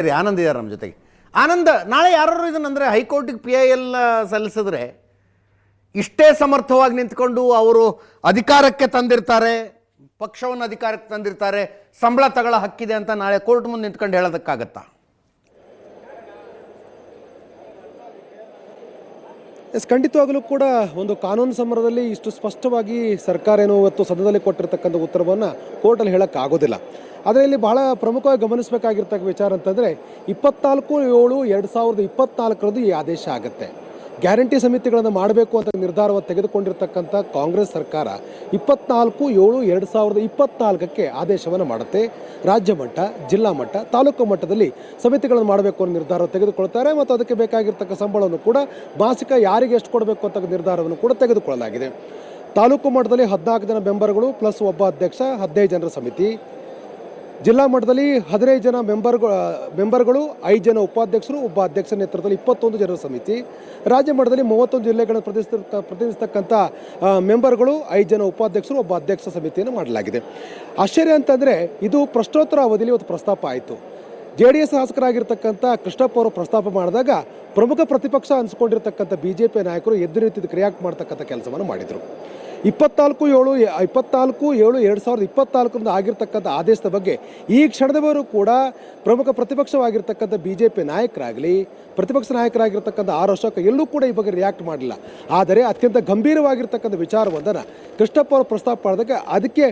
ಸರಿ, ಆನಂದ್ ಇದ್ದಾರೆ ನಮ್ಮ ಜೊತೆಗೆ. ಆನಂದ, ನಾಳೆ ಯಾರು ಇದನ್ನಂದರೆ ಹೈಕೋರ್ಟಿಗೆ ಪಿ ಐ ಎಲ್ ಸಲ್ಲಿಸಿದ್ರೆ ಇಷ್ಟೇ ಸಮರ್ಥವಾಗಿ ನಿಂತ್ಕೊಂಡು ಅವರು ಅಧಿಕಾರಕ್ಕೆ ತಂದಿರ್ತಾರೆ, ಪಕ್ಷವನ್ನು ಅಧಿಕಾರಕ್ಕೆ ತಂದಿರ್ತಾರೆ, ಸಂಬಳ ತಗೊಳ್ಳೋ ಹಕ್ಕಿದೆ ಅಂತ ನಾಳೆ ಕೋರ್ಟ್ ಮುಂದೆ ನಿಂತ್ಕೊಂಡು ಹೇಳೋದಕ್ಕಾಗತ್ತಾ? ಎಸ್, ಖಂಡಿತವಾಗಲೂ ಕೂಡ ಒಂದು ಕಾನೂನು ಸಮರದಲ್ಲಿ ಇಷ್ಟು ಸ್ಪಷ್ಟವಾಗಿ ಸರ್ಕಾರ ಏನು ಇವತ್ತು ಸದನದಲ್ಲಿ ಕೊಟ್ಟಿರ್ತಕ್ಕಂಥ ಉತ್ತರವನ್ನು ಕೋರ್ಟಲ್ಲಿ ಹೇಳೋಕ್ಕಾಗೋದಿಲ್ಲ. ಆದರೆ ಇಲ್ಲಿ ಬಹಳ ಪ್ರಮುಖವಾಗಿ ಗಮನಿಸಬೇಕಾಗಿರ್ತಕ್ಕ ವಿಚಾರ ಅಂತಂದರೆ ಇಪ್ಪತ್ನಾಲ್ಕು ಏಳು ಎರಡು ಸಾವಿರದ ಇಪ್ಪತ್ನಾಲ್ಕರದ್ದು ಈ ಆದೇಶ ಆಗುತ್ತೆ. ಗ್ಯಾರಂಟಿ ಸಮಿತಿಗಳನ್ನು ಮಾಡಬೇಕು ಅಂತ ನಿರ್ಧಾರವನ್ನು ತೆಗೆದುಕೊಂಡಿರ್ತಕ್ಕಂಥ ಕಾಂಗ್ರೆಸ್ ಸರ್ಕಾರ ಇಪ್ಪತ್ನಾಲ್ಕು, ಏಳು, ಎರಡು ಸಾವಿರದ ಇಪ್ಪತ್ನಾಲ್ಕಕ್ಕೆ ಆದೇಶವನ್ನು ಮಾಡುತ್ತೆ. ರಾಜ್ಯ ಮಟ್ಟ, ಜಿಲ್ಲಾ ಮಟ್ಟ, ತಾಲೂಕು ಮಟ್ಟದಲ್ಲಿ ಸಮಿತಿಗಳನ್ನು ಮಾಡಬೇಕು ಅನ್ನೋ ನಿರ್ಧಾರ ತೆಗೆದುಕೊಳ್ತಾರೆ ಮತ್ತು ಅದಕ್ಕೆ ಬೇಕಾಗಿರ್ತಕ್ಕ ಸಂಬಳವನ್ನು ಕೂಡ ಮಾಸಿಕ ಯಾರಿಗೆ ಎಷ್ಟು ಕೊಡಬೇಕು ಅಂತ ನಿರ್ಧಾರವನ್ನು ಕೂಡ ತೆಗೆದುಕೊಳ್ಳಲಾಗಿದೆ. ತಾಲೂಕು ಮಟ್ಟದಲ್ಲಿ ಹದಿನಾಲ್ಕು ಜನ ಮೆಂಬರ್ಗಳು, ಪ್ಲಸ್ ಒಬ್ಬ ಅಧ್ಯಕ್ಷ, ಹದಿನೈದು ಜನರ ಸಮಿತಿ. ಜಿಲ್ಲಾ ಮಟ್ಟದಲ್ಲಿ ಹದಿನೈದು ಜನ ಮೆಂಬರ್ಗಳು ಮೆಂಬರ್ಗಳು ಐದು ಜನ ಉಪಾಧ್ಯಕ್ಷರು, ಒಬ್ಬ ಅಧ್ಯಕ್ಷ ನೇತೃತ್ವದಲ್ಲಿ ಇಪ್ಪತ್ತೊಂದು ಜನರ ಸಮಿತಿ. ರಾಜ್ಯ ಮಟ್ಟದಲ್ಲಿ ಮೂವತ್ತೊಂದು ಜಿಲ್ಲೆಗಳನ್ನು ಪ್ರತಿನಿಧಿಸ್ತ ಪ್ರತಿನಿಧಿಸ್ತಕ್ಕಂಥ ಮೆಂಬರ್ಗಳು ಐದು ಜನ ಉಪಾಧ್ಯಕ್ಷರು, ಒಬ್ಬ ಅಧ್ಯಕ್ಷ ಸಮಿತಿಯನ್ನು ಮಾಡಲಾಗಿದೆ. ಆಶ್ಚರ್ಯ ಅಂತಂದರೆ, ಇದು ಪ್ರಶ್ನೋತ್ತರ ಅವಧಿಯಲ್ಲಿ ಒಂದು ಪ್ರಸ್ತಾಪ ಆಯಿತು. ಜೆ ಡಿ ಎಸ್ ಶಾಸಕರಾಗಿರ್ತಕ್ಕಂಥ ಕೃಷ್ಣಪ್ಪ ಅವರು ಪ್ರಸ್ತಾಪ ಮಾಡಿದಾಗ ಪ್ರಮುಖ ಪ್ರತಿಪಕ್ಷ ಅನಿಸ್ಕೊಂಡಿರ್ತಕ್ಕಂಥ ಬಿ ಜೆ ಪಿ ನಾಯಕರು ಎದ್ದು ನಿಂತಿದ್ದು ಕ್ರಿಯಾಕ್ಟ್ ಮಾಡ್ತಕ್ಕಂಥ ಕೆಲಸವನ್ನು ಮಾಡಿದರು. ಇಪ್ಪತ್ನಾಲ್ಕು ಏಳು ಇಪ್ಪತ್ನಾಲ್ಕು ಏಳು ಎರಡು ಸಾವಿರದ ಇಪ್ಪತ್ನಾಲ್ಕರಿಂದ ಆಗಿರ್ತಕ್ಕಂಥ ಆದೇಶದ ಬಗ್ಗೆ ಈ ಕ್ಷಣದವರು ಕೂಡ ಪ್ರಮುಖ ಪ್ರತಿಪಕ್ಷವಾಗಿರ್ತಕ್ಕಂಥ ಬಿ ಜೆ ಪಿ ನಾಯಕರಾಗಲಿ ಪ್ರತಿಪಕ್ಷ ನಾಯಕರಾಗಿರ್ತಕ್ಕಂಥ ಆರ್ ಅಶೋಕ್ ಎಲ್ಲೂ ಕೂಡ ಈ ಬಗ್ಗೆ ರಿಯಾಕ್ಟ್ ಮಾಡಲಿಲ್ಲ ಆದರೆ ಅತ್ಯಂತ ಗಂಭೀರವಾಗಿರ್ತಕ್ಕಂಥ ವಿಚಾರವೊಂದನ್ನು ಕೃಷ್ಣಪ್ಪ ಅವರು ಪ್ರಸ್ತಾಪ ಮಾಡಿದಾಗ ಅದಕ್ಕೆ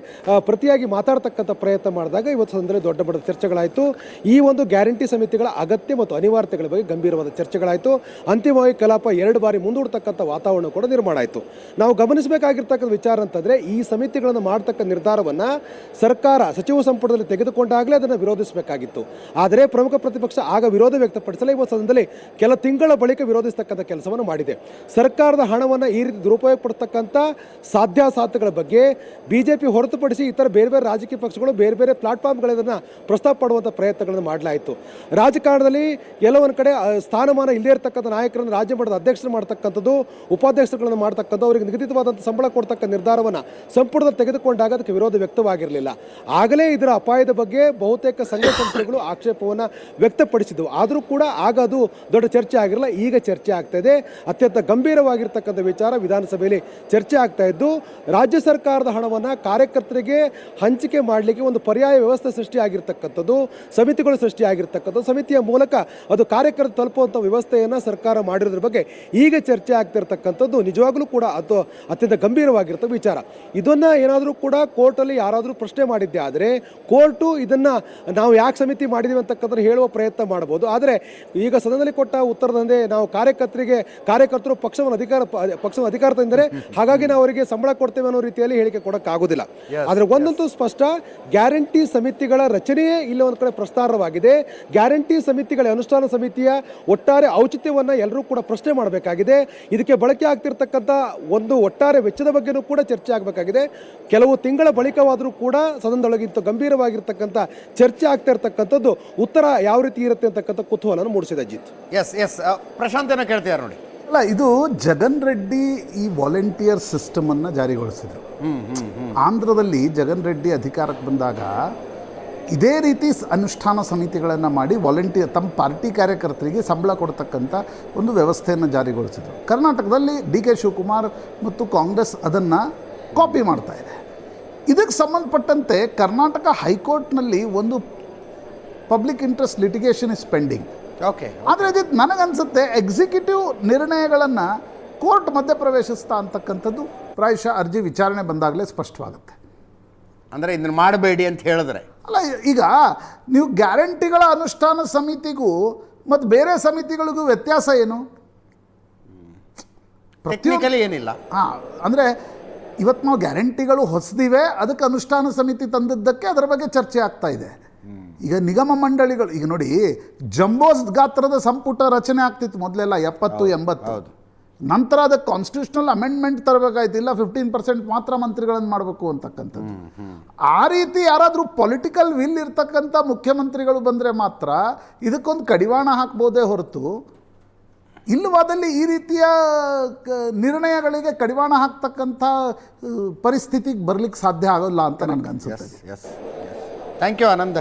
ಪ್ರತಿಯಾಗಿ ಮಾತಾಡ್ತಕ್ಕಂಥ ಪ್ರಯತ್ನ ಮಾಡಿದಾಗ ಇವತ್ತು ಸಂದರ್ಭದಲ್ಲಿ ದೊಡ್ಡ ಮಟ್ಟದ ಚರ್ಚೆಗಳಾಯಿತು. ಈ ಒಂದು ಗ್ಯಾರಂಟಿ ಸಮಿತಿಗಳ ಅಗತ್ಯ ಮತ್ತು ಅನಿವಾರ್ಯತೆಗಳ ಬಗ್ಗೆ ಗಂಭೀರವಾದ ಚರ್ಚೆಗಳಾಯಿತು. ಅಂತಿಮವಾಗಿ ಕಲಾಪ ಎರಡು ಬಾರಿ ಮುಂದೂಡ್ತಕ್ಕಂಥ ವಾತಾವರಣ ಕೂಡ ನಿರ್ಮಾಣ ಆಯಿತು. ನಾವು ಗಮನಿಸಬೇಕಾಗಿರ್ತಕ್ಕಂಥ ವಿಚಾರ ಅಂತಂದರೆ ಈ ಸಮಿತಿಗಳನ್ನು ಮಾಡ್ತಕ್ಕ ನಿರ್ಧಾರವನ್ನು ಸರ್ಕಾರ, ಸಚಿವ ಸಂಪುಟದಲ್ಲಿ ತೆಗೆದುಕೊಂಡಾಗಲೇ ಅದನ್ನು ವಿರೋಧಿಸಬೇಕಾಗಿತ್ತು. ಆದರೆ ಪ್ರಮುಖ ಪ್ರತಿಪಕ್ಷ ಆಗ ವಿರೋಧ ವ್ಯಕ್ತಪಡಿಸಲು ಇವತ್ತು ಸದನದಲ್ಲಿ ಕೆಲ ತಿಂಗಳ ಬಳಿಕ ವಿರೋಧಿಸ್ತಕ್ಕಂಥ ಕೆಲಸವನ್ನು ಮಾಡಿದೆ. ಸರ್ಕಾರದ ಹಣವನ್ನು ಈ ರೀತಿ ದುರುಪಯೋಗ ಪಡ್ತಕ್ಕಂಥ ಸಾಧ್ಯಾಸಾಧ್ಯಗಳ ಬಗ್ಗೆ ಬಿ ಜೆ ಪಿ ಹೊರತುಪಡಿಸಿ ಇತರ ಬೇರೆ ಬೇರೆ ರಾಜಕೀಯ ಪಕ್ಷಗಳು ಬೇರೆ ಬೇರೆ ಪ್ಲಾಟ್ಫಾರ್ಮ್ಗಳನ್ನು ಪ್ರಸ್ತಾಪ ಪಡುವಂಥ ಪ್ರಯತ್ನಗಳನ್ನು ಮಾಡಲಾಯಿತು. ರಾಜಕಾರಣದಲ್ಲಿ ಎಲ್ಲೋ ಕಡೆ ಸ್ಥಾನಮಾನ ಇಲ್ಲದೇ ಇರತಕ್ಕಂಥ ನಾಯಕರನ್ನು ರಾಜ್ಯ ಮಟ್ಟದ ಅಧ್ಯಕ್ಷರು ಮಾಡ್ತಕ್ಕಂಥದ್ದು, ಉಪಾಧ್ಯಕ್ಷರುಗಳನ್ನು ಮಾಡ್ತಕ್ಕಂಥ ಅವರಿಗೆ ನಿಗದಿತವಾದಂಥ ಸಂಬಳ ಕೊಡ್ತಕ್ಕ ನಿರ್ಧಾರವನ್ನು ಸಂಪುಟದಲ್ಲಿ ತೆಗೆದುಕೊಂಡಾಗ ಅದಕ್ಕೆ ವಿರೋಧ ವ್ಯಕ್ತವಾಗಿರಲಿಲ್ಲ. ಆಗಲೇ ಇದರ ಅಪಾಯದ ಬಗ್ಗೆ ಬಹುತೇಕ ಸಂಘ ಸಂಸ್ಥೆಗಳು ಆಕ್ಷೇಪವನ್ನು ವ್ಯಕ್ತಪಡಿಸಿದವು ಆದರೂ ಕೂಡ ಆಗ ಅದು ದೊಡ್ಡ ಚರ್ಚೆ ಆಗಿರಲ್ಲ, ಈಗ ಚರ್ಚೆ ಆಗ್ತಾ ಇದೆ ಅತ್ಯಂತ ಗಂಭೀರವಾಗಿರ್ತಕ್ಕಂಥ ವಿಚಾರ ವಿಧಾನಸಭೆಯಲ್ಲಿ ಚರ್ಚೆ ಆಗ್ತಾ ಇದ್ದು, ರಾಜ್ಯ ಸರ್ಕಾರದ ಹಣವನ್ನು ಕಾರ್ಯಕರ್ತರಿಗೆ ಹಂಚಿಕೆ ಮಾಡಲಿಕ್ಕೆ ಒಂದು ಪರ್ಯಾಯ ವ್ಯವಸ್ಥೆ ಸೃಷ್ಟಿಯಾಗಿರ್ತಕ್ಕಂಥದ್ದು, ಸಮಿತಿಗಳು ಸೃಷ್ಟಿಯಾಗಿರ್ತಕ್ಕಂಥದ್ದು, ಸಮಿತಿಯ ಮೂಲಕ ಅದು ಕಾರ್ಯಕರ್ತ ತಲುಪುವಂಥ ವ್ಯವಸ್ಥೆಯನ್ನು ಸರ್ಕಾರ ಮಾಡಿರೋದ್ರ ಬಗ್ಗೆ ಈಗ ಚರ್ಚೆ ಆಗ್ತಿರ್ತಕ್ಕಂಥದ್ದು ನಿಜವಾಗ್ಲೂ ಕೂಡ ಅದು ಅತ್ಯಂತ ಗಂಭೀರವಾಗಿರ್ತಕ್ಕ ವಿಚಾರ. ಇದನ್ನು ಏನಾದರೂ ಕೂಡ ಕೋರ್ಟಲ್ಲಿ ಯಾರಾದರೂ ಪ್ರಶ್ನೆ ಮಾಡಿದ್ದೆ ಆದರೆ, ಕೋರ್ಟು ಇದನ್ನು ನಾವು ಯಾಕೆ ಸಮಿತಿ ಮಾಡಿದ್ದೀವಿ ಅಂತಕ್ಕಂಥ ಹೇಳುವ ಪ್ರಯತ್ನ ಮಾಡ್ಬೋದು. ಆದರೆ ಈಗ ಸದನದಲ್ಲಿ ಕೊಟ್ಟ ಉತ್ತರದಂದೇ ನಾವು ಕಾರ್ಯಕರ್ತರಿಗೆ ಕಾರ್ಯಕರ್ತರು ಪಕ್ಷವನ್ನು ಅಧಿಕಾರ ಪಕ್ಷವನ್ನು ಅಧಿಕಾರ ತಂದರೆ ಹಾಗಾಗಿ ನಾವು ಅವರಿಗೆ ಸಂಬಳ ಕೊಡ್ತೇವೆ ಅನ್ನೋ ರೀತಿಯಲ್ಲಿ ಹೇಳಿಕೆ ಕೊಡೋಕ್ಕಾಗೋದಿಲ್ಲ. ಆದರೆ ಒಂದಂತೂ ಸ್ಪಷ್ಟ ಗ್ಯಾರಂಟಿ ಸಮಿತಿಗಳ ರಚನೆಯೇ ಇಲ್ಲ ಒಂದು ಕಡೆ ಪ್ರಸ್ತಾರವಾಗಿದೆ. ಗ್ಯಾರಂಟಿ ಸಮಿತಿಗಳ ಅನುಷ್ಠಾನ ಸಮಿತಿಯ ಒಟ್ಟಾರೆ ಔಚಿತ್ಯವನ್ನು ಎಲ್ಲರೂ ಕೂಡ ಪ್ರಶ್ನೆ ಮಾಡಬೇಕಾಗಿದೆ. ಇದಕ್ಕೆ ಬಳಕೆ ಆಗ್ತಿರ್ತಕ್ಕಂಥ ಒಂದು ಒಟ್ಟಾರೆ ವೆಚ್ಚದ ಬಗ್ಗೆನೂ ಕೂಡ ಚರ್ಚೆ ಆಗಬೇಕಾಗಿದೆ. ಕೆಲವು ತಿಂಗಳ ಬಳಿಕವಾದರೂ ಕೂಡ ಸದನದೊಳಗಿಂತ ಗಂಭೀರವಾಗಿರ್ತಕ್ಕಂಥ ಚರ್ಚೆ ಆಗ್ತಾ ಇರ್ತಕ್ಕಂಥದ್ದು ಉತ್ತರ ಯಾವ ರೀತಿ ಇರುತ್ತೆ ಅಂತಕ್ಕಂಥ ಕುತೂಹಲನ ಮೂಡಿಸಿದೆ ಅಜಿತ್. ಎಸ್ ಎಸ್ ಪ್ರಶಾಂತ್ ಏನೋ ಕೇಳ್ತಿದ್ದಾರೆ ನೋಡಿ. ಅಲ್ಲ ಇದು ಜಗನ್ ರೆಡ್ಡಿ ಈ ವಾಲಂಟಿಯರ್ ಸಿಸ್ಟಮ್ ಅನ್ನ ಜಾರಿಗೊಳಿಸಿದ್ರು. ಆಂಧ್ರದಲ್ಲಿ ಜಗನ್ ರೆಡ್ಡಿ ಅಧಿಕಾರಕ್ಕೆ ಬಂದಾಗ ಇದೇ ರೀತಿ ಅನುಷ್ಠಾನ ಸಮಿತಿಗಳನ್ನು ಮಾಡಿ ವಾಲಂಟಿಯರ್ ತಮ್ಮ ಪಾರ್ಟಿ ಕಾರ್ಯಕರ್ತರಿಗೆ ಸಂಬಳ ಕೊಡ್ತಕ್ಕಂಥ ಒಂದು ವ್ಯವಸ್ಥೆಯನ್ನು ಜಾರಿಗೊಳಿಸಿದರು. ಕರ್ನಾಟಕದಲ್ಲಿ ಡಿ ಕೆ ಶಿವಕುಮಾರ್ ಮತ್ತು ಕಾಂಗ್ರೆಸ್ ಅದನ್ನು ಕಾಪಿ ಮಾಡ್ತಾ ಇದೆ. ಇದಕ್ಕೆ ಸಂಬಂಧಪಟ್ಟಂತೆ ಕರ್ನಾಟಕ ಹೈಕೋರ್ಟ್ನಲ್ಲಿ ಒಂದು public interest litigation is pending okay ಆದರೆ ಅಜಿತ್ ನನಗನ್ಸುತ್ತೆ ಎಕ್ಸಿಕ್ಯೂಟಿವ್ ನಿರ್ಣಯಗಳನ್ನು ಕೋರ್ಟ್ ಮಧ್ಯಪ್ರವೇಶಿಸ್ತಾ ಅಂತಕ್ಕಂಥದ್ದು ಪ್ರಾಯಶಃ ಅರ್ಜಿ ವಿಚಾರಣೆ ಬಂದಾಗಲೇ ಸ್ಪಷ್ಟವಾಗುತ್ತೆ. ಅಂದರೆ ಇದನ್ನು ಮಾಡಬೇಡಿ ಅಂತ ಹೇಳಿದ್ರೆ. ಅಲ್ಲ ಈಗ ನೀವು ಗ್ಯಾರಂಟಿಗಳ ಅನುಷ್ಠಾನ ಸಮಿತಿಗೂ ಮತ್ತು ಬೇರೆ ಸಮಿತಿಗಳಿಗೂ ವ್ಯತ್ಯಾಸ ಏನು? ಟೆಕ್ನಿಕಲಿ ಏನಿಲ್ಲ. ಹಾಂ ಅಂದರೆ ಇವತ್ತು ನಾವು ಗ್ಯಾರಂಟಿಗಳು ಹೊಸದಿವೆ ಅದಕ್ಕೆ ಅನುಷ್ಠಾನ ಸಮಿತಿ ತಂದಿದ್ದಕ್ಕೆ ಅದರ ಬಗ್ಗೆ ಚರ್ಚೆ ಆಗ್ತಾ ಇದೆ. ಈಗ ನಿಗಮ ಮಂಡಳಿಗಳು ಈಗ ನೋಡಿ ಜಂಬೋಸ್ ಗಾತ್ರದ ಸಂಪುಟ ರಚನೆ ಆಗ್ತಿತ್ತು ಮೊದಲೆಲ್ಲ ಎಪ್ಪತ್ತು ಎಂಬತ್ತು. ನಂತರ ಅದಕ್ಕೆ ಕಾನ್ಸ್ಟಿಟ್ಯೂಷನಲ್ ಅಮೆಂಡ್ಮೆಂಟ್ ತರಬೇಕಾಯ್ತು ಇಲ್ಲ ಫಿಫ್ಟೀನ್ ಪರ್ಸೆಂಟ್ ಮಾತ್ರ ಮಂತ್ರಿಗಳನ್ನು ಮಾಡಬೇಕು ಅಂತಕ್ಕಂಥದ್ದು. ಆ ರೀತಿ ಯಾರಾದರೂ ಪೊಲಿಟಿಕಲ್ ವಿಲ್ ಇರ್ತಕ್ಕಂಥ ಮುಖ್ಯಮಂತ್ರಿಗಳು ಬಂದರೆ ಮಾತ್ರ ಇದಕ್ಕೊಂದು ಕಡಿವಾಣ ಹಾಕ್ಬೋದೇ ಹೊರತು ಇಲ್ಲವಾದಲ್ಲಿ ಈ ರೀತಿಯ ನಿರ್ಣಯಗಳಿಗೆ ಕಡಿವಾಣ ಹಾಕ್ತಕ್ಕಂಥ ಪರಿಸ್ಥಿತಿಗೆ ಬರಲಿಕ್ಕೆ ಸಾಧ್ಯ ಆಗೋಲ್ಲ ಅಂತ ನನಗನ್ಸುತ್ತೆ. ಅನಿಸುತ್ತೆ thank you Anand